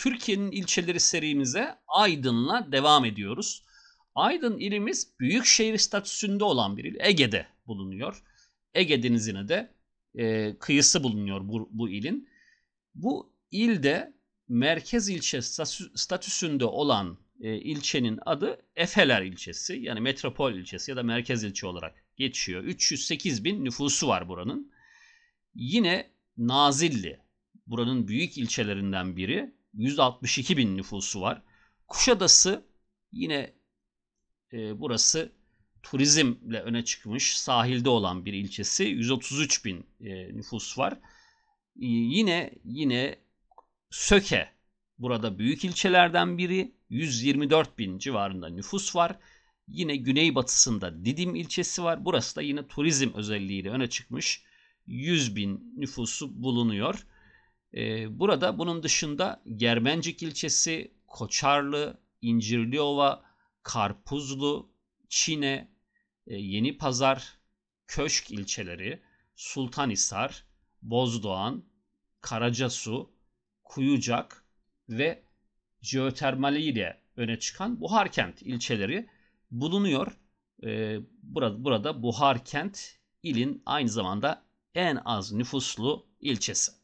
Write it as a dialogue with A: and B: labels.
A: Türkiye'nin ilçeleri serimize Aydın'la devam ediyoruz. Aydın ilimiz büyük şehir statüsünde olan bir il. Ege'de bulunuyor. Ege Denizi'ne de e, kıyısı bulunuyor bu, bu ilin. Bu ilde merkez ilçe statü- statüsünde olan e, ilçenin adı Efeler ilçesi yani metropol ilçesi ya da merkez ilçe olarak geçiyor. 308 bin nüfusu var buranın. Yine Nazilli buranın büyük ilçelerinden biri 162 bin nüfusu var. Kuşadası yine e, burası turizmle öne çıkmış sahilde olan bir ilçesi 133 bin e, nüfus var. E, yine yine Söke burada büyük ilçelerden biri 124 bin civarında nüfus var. Yine güneybatısında Didim ilçesi var. Burası da yine turizm özelliğiyle öne çıkmış 100 bin nüfusu bulunuyor. Burada bunun dışında Germencik ilçesi, Koçarlı, İncirliova, Karpuzlu, Çine, Yeni Pazar, Köşk ilçeleri, Sultanhisar, Bozdoğan, Karacasu, Kuyucak ve jeotermaliyle öne çıkan Buharkent ilçeleri bulunuyor. Burada, burada Buharkent ilin aynı zamanda en az nüfuslu ilçesi.